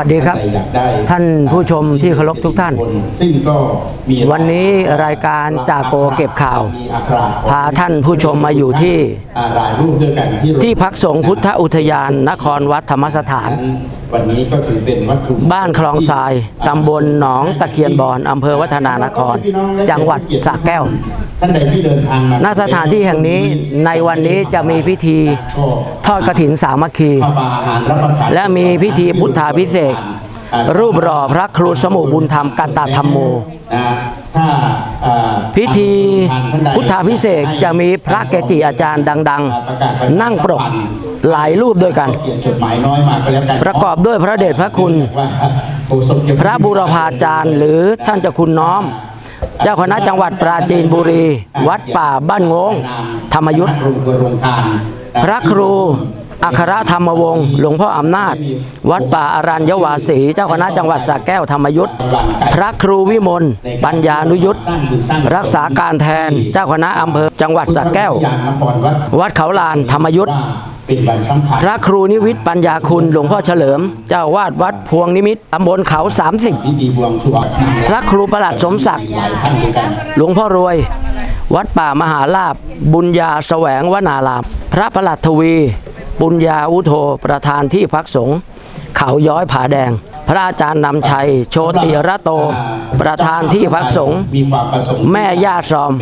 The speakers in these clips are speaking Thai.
สวัสดีครับใอยากได้ท่านผู้ชมที่เคารพทุกท่าน ซึ่งก็มีวันนี้รายการจากโกเก็บข่าวมีอัคระของพาท่านผู้ชมมาอยู่ที่อ่ารายรูปด้วยกันที่โรงที่พักสงฆ์พุทธอุทยานนครวัดธรรมสถาน วันนี้ก็ถือเป็นวัตถุบ้านคลองทรายตำบลหนองตะเคียนบอนอำเภอวัฒนานคร จังหวัดสระแก้ว ท่านใดที่เดินทางมาณสถานที่แห่งนี้ในวันนี้จะมีพิธีก็ทอดกระถินสามัคคีเข้ามาอาหารรับประทานและมีพิธีพุทธาพิเศษกอ่ารูปหล่อพระครูสมุบุญธรรมกันตธรรมโมนะถ้าอ่าพิธีท่านใดพุทธาพิเศษกจะมีพระเกจิอาจารย์ดังประกาศประชาๆนั่งปรก หลายรูปด้วยกัน เขียนจดหมายน้อยมาก็แล้วกันประกอบด้วยพระเดชพระคุณ ว่าโฆษกจพระบุรพาจารย์ หรือท่านเจ้าคุณน้อม เจ้าคณะจังหวัดปราจีนบุรี วัดป่าบ้านโงง ธรรมยุทธโรงครัวโรงทาน พระครู อัครธรรมวงศ์หลวงพ่ออำนาจ วัดป่าอารัญยวาสีเจ้าคณะจังหวัดสระแก้วธรรมยุทธพระครูวิมลปัญญานุยุทธรักษาการแทนเจ้าคณะอำเภอจังหวัดสระแก้ว วัดเขาลานธรรมยุทธว่าเป็นวันสำคัญพระครูนิวิทย์ปัญญาคุณหลวงพ่อเฉลิม เจ้าวาดวัดพวงนิมิตตำบลเขา30พิบรวงพระครูประหลัดสมศักดิ์หลวยกันหลวงพ่อรวย วัดป่ามหาลาบบุญญาแสวงวนาราม พระประหลัดทวี บุญญาวุโธประธานที่พักสงฆ์เขาย้อยผาแดง พระอาจารย์นำชัย โชติระโต ประธานที่พักสงฆ์แม่ย่าซอม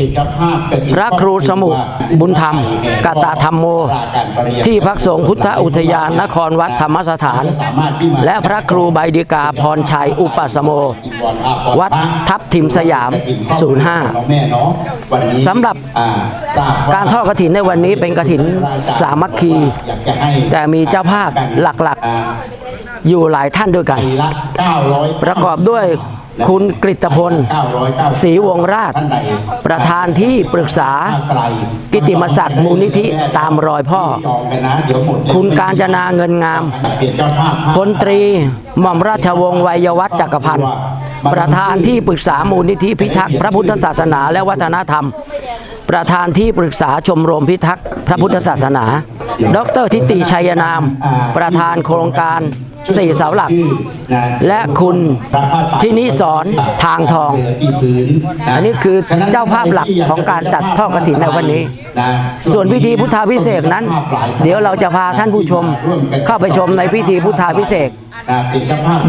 พระครูสมุบุญธรรมกตาธรรมโม ที่พักสงฆ์พุทธอุทยานนครวัดธรรมสถาน และพระครูใบดิกาพรชัยอุปสโม วัดทับทิมสยามน้องแม่เนาสำหรับการทอดกระถินในวันนี้เป็นกระถินสามัคคี แต่มีเจ้าภาพหลักๆ อยู่หลายท่านด้วยกัน ปีละ900ประกอบด้วยคุณกฤตพล990ศรีวงศ์ราชท่านใดประธานที่ปรึกษาไกลกิตติมศักดิ์มูลนิธิตามรอยพ่อจองกันนะเดี๋ยวหมดคุณการจนาเงินงามเปลี่ยนเจ้าภาพพลตรีหม่อมราชวงศ์วัยวัฒน์จักรพันธ์ประธานที่ปรึกษามูลนิธิพิทักษ์พระพุทธศาสนาและวัฒนธรรม ประธานที่ปรึกษาชมรมพิทักษ์พระพุทธศาสนา ดรทิติชัยนาม ประธานโครงการ สี่เสาหลัก และคุณที่นิสรทางทอง อันนี้คือเจ้าภาพหลักของการจัดทอดกฐินในวันนี้ ส่วนพิธีพุทธาพิเศษนั้น เดี๋ยวเราจะพาท่านผู้ชมเข้าไปชมในพิธีพุทธาพิเศษ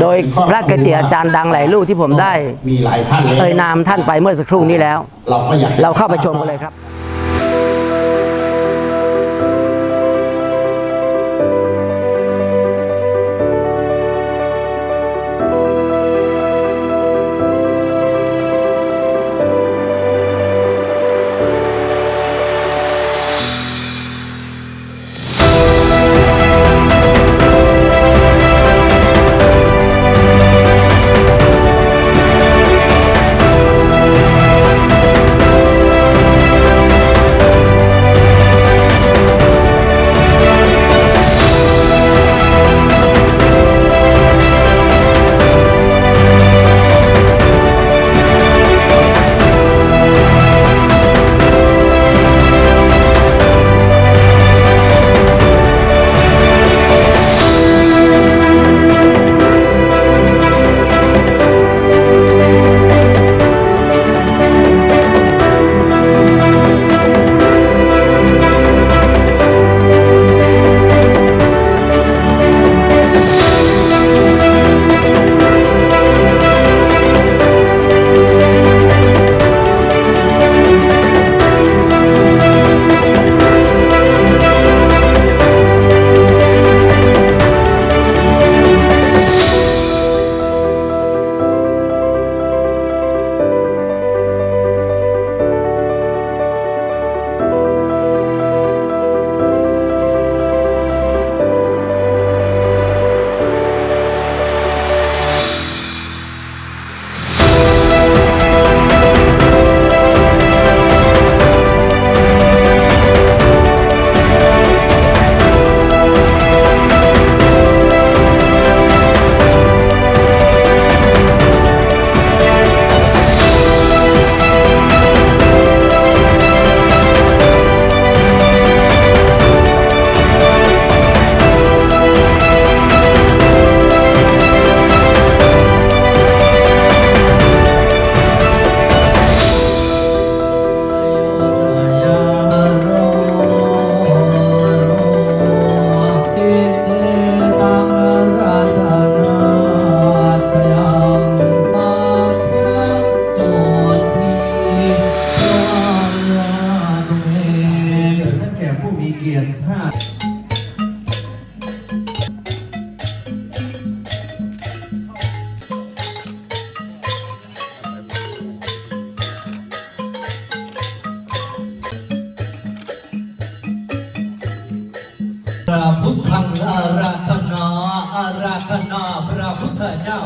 โดยพระเกจิอาจารย์ดังหลายรูปที่ผมได้เลยเอ่ยนามท่านไปเมื่อสักครู่นี้แล้ว เราก็อยากเราเข้าไปชมกันเลยครับ ระพุทธังอาราธนาอาราธนาพระพุทธเจ้า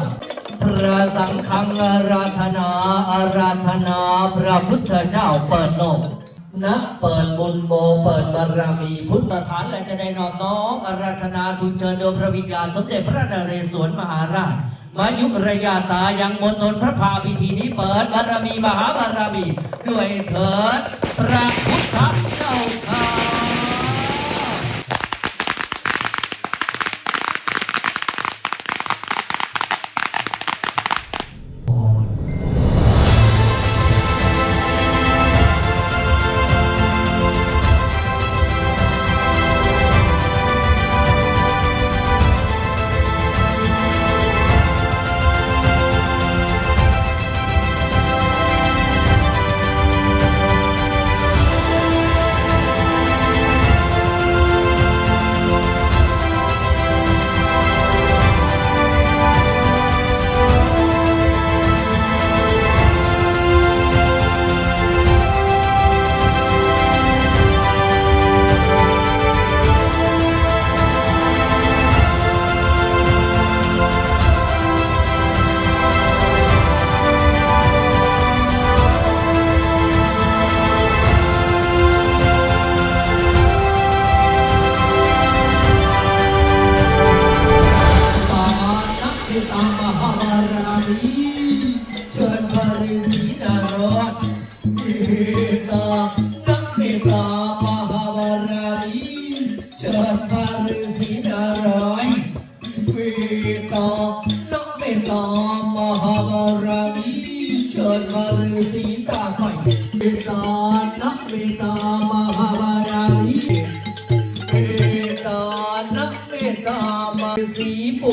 พระสังฆังอาราธนาอาราธนาพระพุทธเจ้าเปิดโลกนักเปิดบุญโบเปิดบารมีพุทธฐานและจะได้นอบน้อมอาราธนาทูลเชิญโดยพระวิญญาณสมเด็จพระนเรศวรมหาราชมายุระยาตายังมณฑลพระพาพิธีนี้เปิดบารมีมหาบารมี ด้วยเถิดพระพุทธเจ้าค่ะ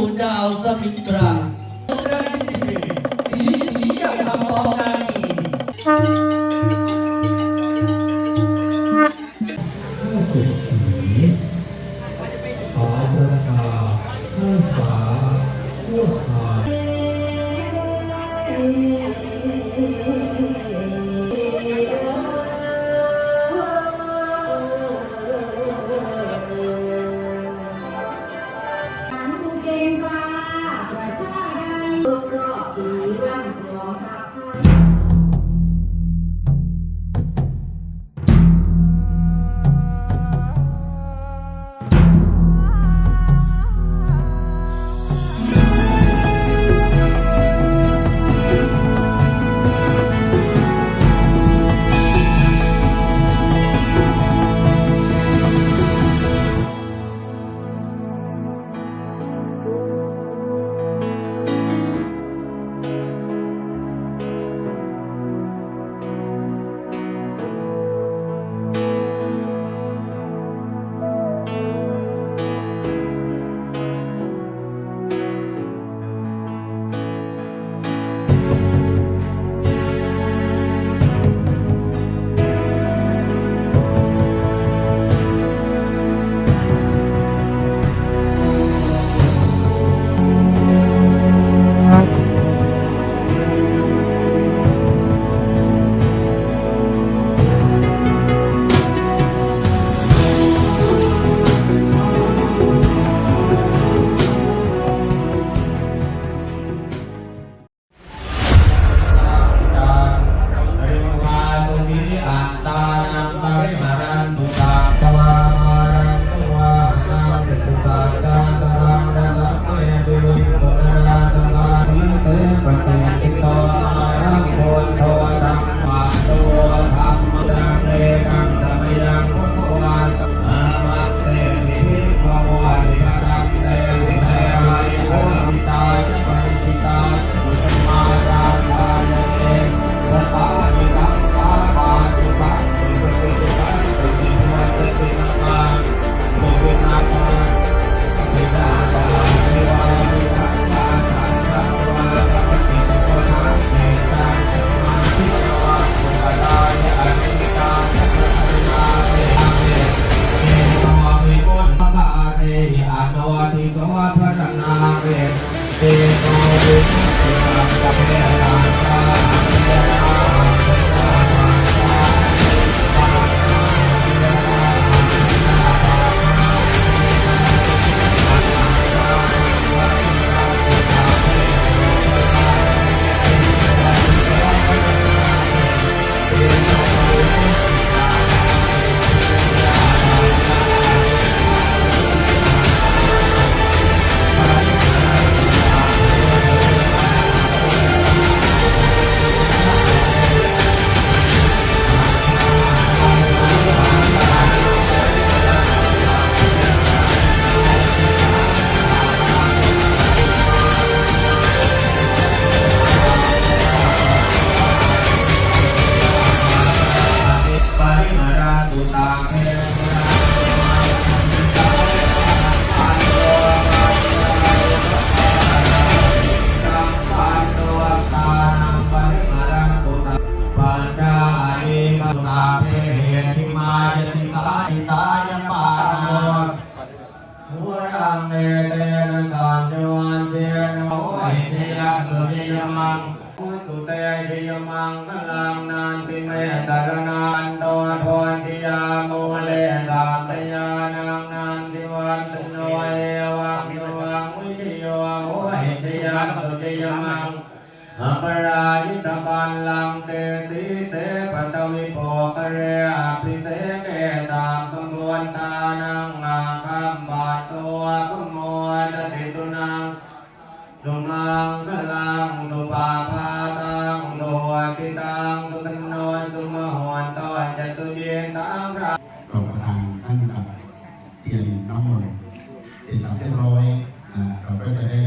ปู่เจ้าสมิตราราชินีสีสีจะทำปองนาที วันตุโนเอวังโยวังวิทโยโหหิตยันตุติยมังอัปรายิตปันลังเตติเตปัตวิโภกเรอภิเตเกตามตุมวนตานังอาคัมบาตัวขโมยติตุนังสุมังคลังตุปาพาตังตุวัติตังตุตโนยตุมหวนตอยจตุเยนตังพระรองประธานท่านกับเทียนน้ำมน ยบร้อยอ่าเราก็จะได้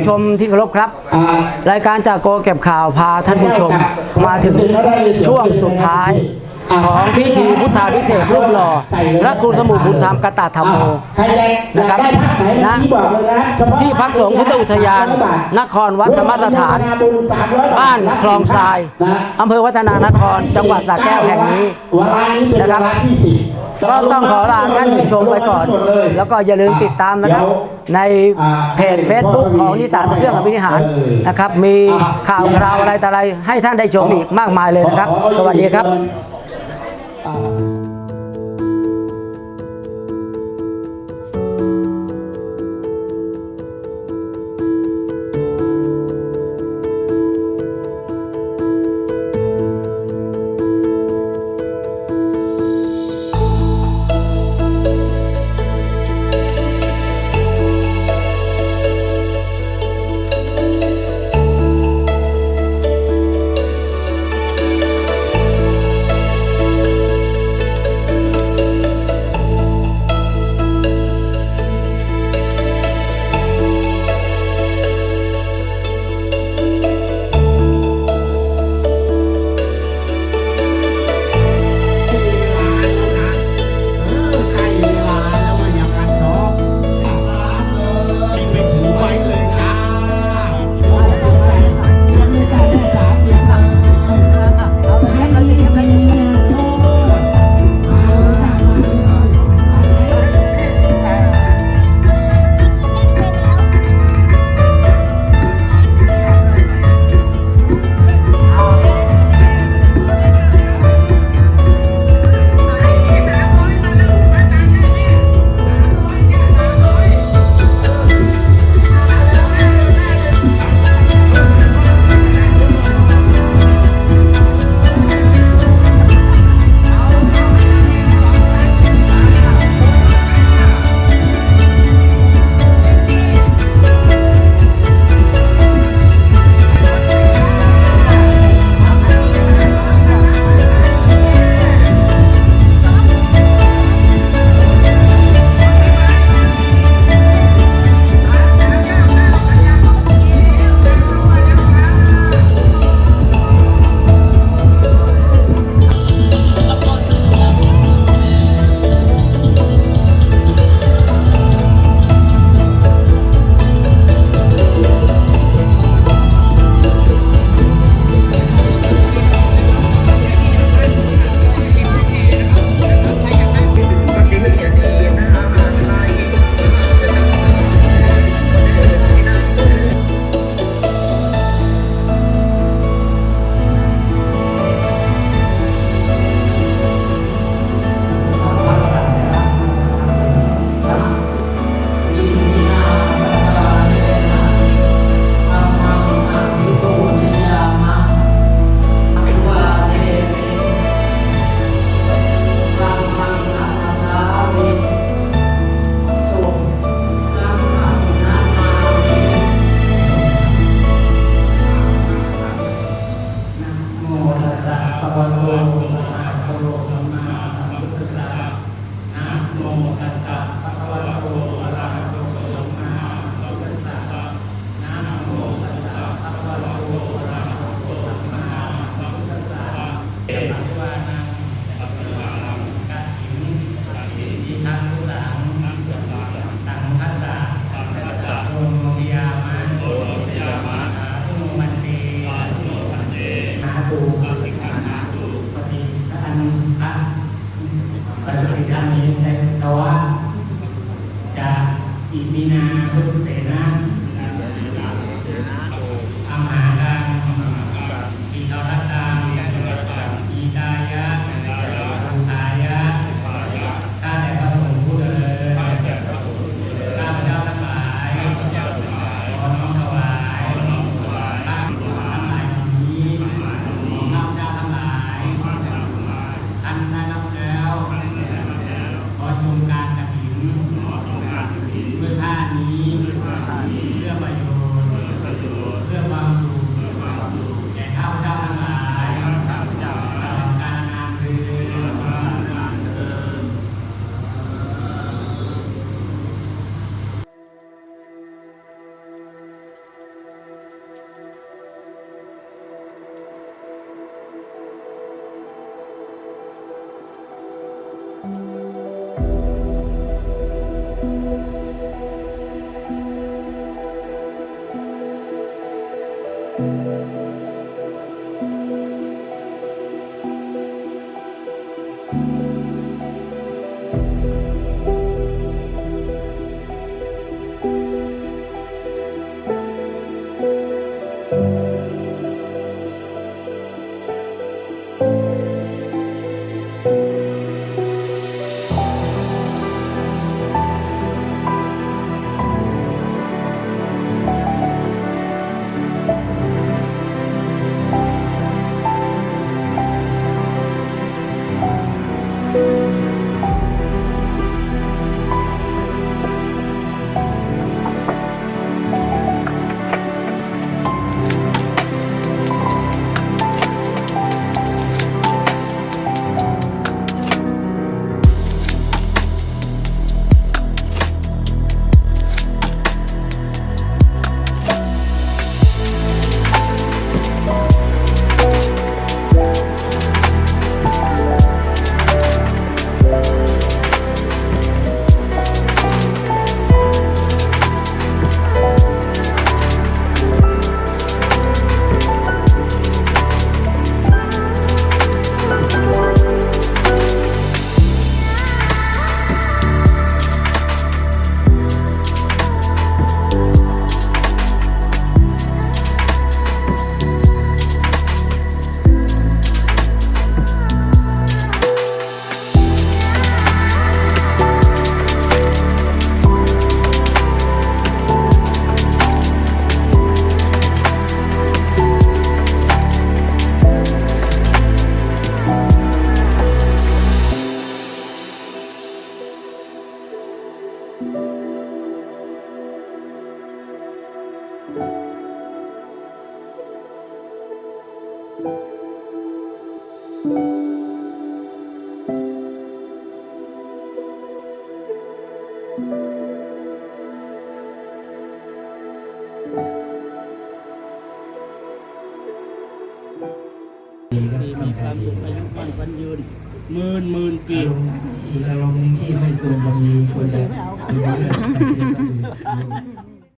ผู้ชมที่เคารพครับ รายการจากโกเก็บข่าวพาท่านผู้ชม มาถึงช่วงสุดท้ายของพิธีพุทธาพิเศษกรูปหล่อพระครูสมุทรบุญธรรมกตธรรมโมใครจะอยากได้ภาคไหนนะนะที่บอกเลยนะเฉพาะที่พักสงฆ์พุทธอุทยาน นครวัดธรรมสถาน บ้านคลองทรายอำเภอวัฒนานคร จังหวัดสระแก้วแห่งนี้วาระนี้เป็นนะครับวาระที่สิบ ก็ต้องขอลาท่านผู้ชมไปก่อน แล้วก็อย่าลืมติดตามนะครับ ในเพจ Facebook ของนิสานเครื่องอภินิหารนะครับ มีข่าวคราวอะไรต่ออะไรให้ท่านได้ชมอีกมากมายเลยนะครับ สวัสดีครับ